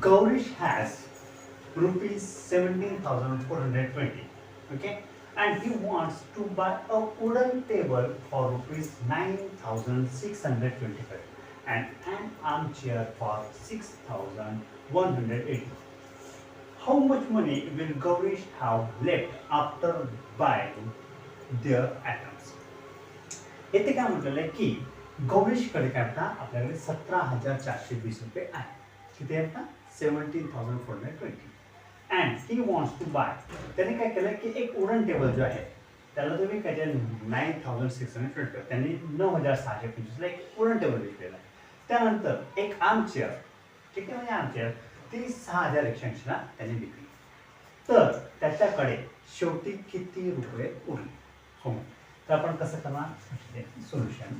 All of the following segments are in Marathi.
Gaurish has rupees 17,420. Okay, and he wants to buy a wooden table for rupees 9,625 and an armchair for 6,180. How much money will Gaurish have left after buying their items? येथे काय म्हटलेलं आहे की गौरीशकडे काय आता आपल्याकडे सतरा हजार चारशे वीस रुपये आहे. किती आहे आता seventeen thousand four hundred twenty and he wants to buy त्याने काय केलं की एक उडन टेबल जो आहे त्याला तुम्ही काय nine thousand six hundred twenty त्यांनी नऊ हजार सहाशे पंचवीसला एक उडन टेबल विकलेला आहे. त्यानंतर एक आर्म चेअर ठीक आहे म्हणजे आर्म चेअर ती सहा हजार एकशे ऐंशीला त्यांनी विकली. तर त्याच्याकडे शेवटी किती रुपये उरले? हो. तर आपण कसं करणार? सोल्युशन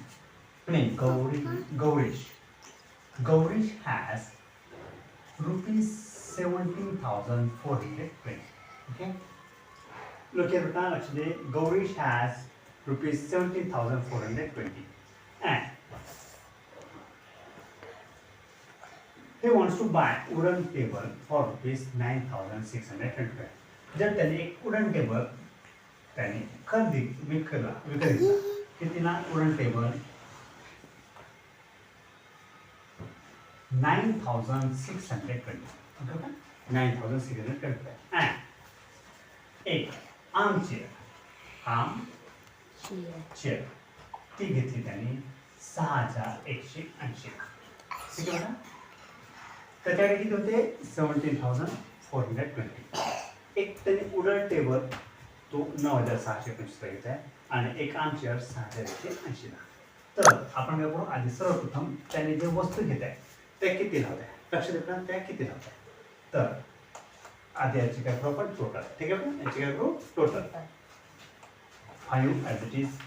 नाही Gauri Gaurish. Gaurish has rupees seventeen thousand four hundred twenty okay लोक बेटा लक्ष दे Gaurish has rupees seventeen thousand four hundred twenty and he wants to buy wooden table for rupees 9625 जर त्याने एक वुडन टेबल त्याने खरेदी विकला विकत घेतला कितीला wooden table nine thousand six hundred twenty. Nine thousand six hundred twenty. एक चेअर आर्म चेअर ती घेतली त्याने सहा हजार एकशे ऐंशी. ठीक आहे मॅडम त्याच्याकडे किती होते? Seventeen thousand four hundred twenty. एक त्याने उडल टेबल तो नऊ हजार सहाशे पंचवीसला घेत आहे आणि एक आर्म चेअर सहा हजार एकशे ऐंशीला. तर आपण काय करू? आधी सर्वप्रथम त्याने जे वस्तू घेत आहे त्या किती लावत लक्ष देत त्या किती लावत तर आधी याची काय करू आपण टोटल ठीक आहे पण? याची काय करू total five as it is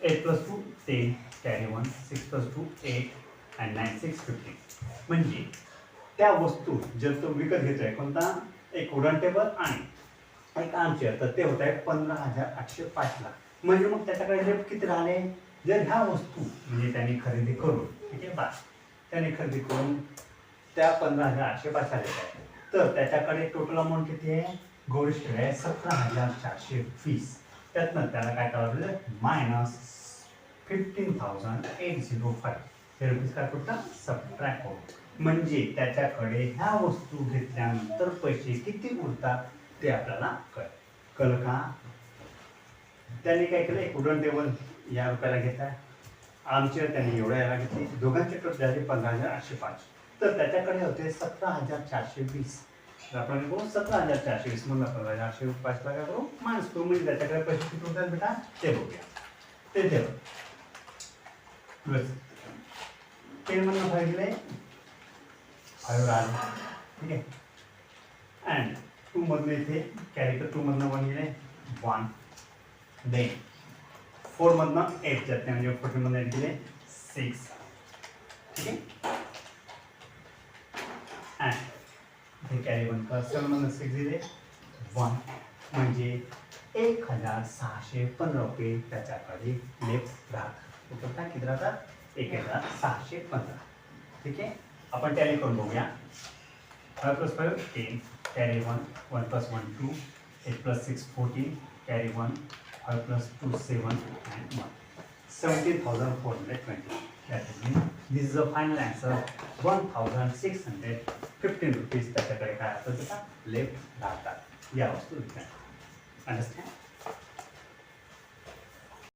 eight plus two ten carry one six plus two eight and nine six fifteen म्हणजे त्या वस्तू जर तो विकत घेतोय कोणता? एक वुडन टेबल आणि एक आर्मचेअर तर ते होत आहे पंधरा हजार आठशे पाचला म्हणजे मग त्याच्याकडे जे किती राहिले? जर ह्या वस्तू म्हणजे त्यांनी खरेदी करून ठीक आहे बा त्याने खरेदी करून त्या पंधरा हजार आठशे पाच आले. तर त्याच्याकडे टोटल अमाऊंट किती आहे? गोष्ट आहे सतरा हजार चारशे वीस. त्यातनं त्याला काय करावं लागलं? Minus fifteen thousand eight zero five हे रुपीज काय टोटल सबट्रॅक्ट करू म्हणजे त्याच्याकडे ह्या वस्तू घेतल्यानंतर पैसे किती उरतात ते आपल्याला कळ कळ का? त्याने काय केलं? एक उडण टेबल या रुपयाला घेताय आमच्या त्यांनी एवढ्या यायला घेतली. दोघांचे टोटल झाले पंधरा हजार आठशे पाच. तर त्याच्याकडे होते सतरा हजार चारशे वीस. तर आपण करू सतरा हजार चारशे वीस म्हणून पंधरा हजार आठशे पाचला काय करू. माणूस करू म्हणजे त्याच्याकडे पैसे किती होतात बेटा? ते बघूया. ते ठेव ते टेनमधनं फाईव्ह गेले फाईव्ह राहिले ठीक आहे? अँड टू मधनं इथे कॅरेक्टर टू मधनं वन गेले वन देन फोर मधनं एट जाते म्हणजे फोर मधनं एट गेले सिक्स. ठीक आहे? अँड इथे कॅरी वन प्लस सेवन मधनं सिक्स दिले वन म्हणजे एक हजार सहाशे पंधरा रुपये त्याच्याकडे लेफ्ट राहतात. ओके किती राहतात? एक हजार सहाशे पंधरा. ठीक आहे? आपण टॅली करून बघूया. Five plus five ten tally one one plus one two eight plus six fourteen carry 1, 5 plus 2, 7 and 1. 17,420. That this is the final answer 1,615 rupees. Left Dhaka. Yeah, understand?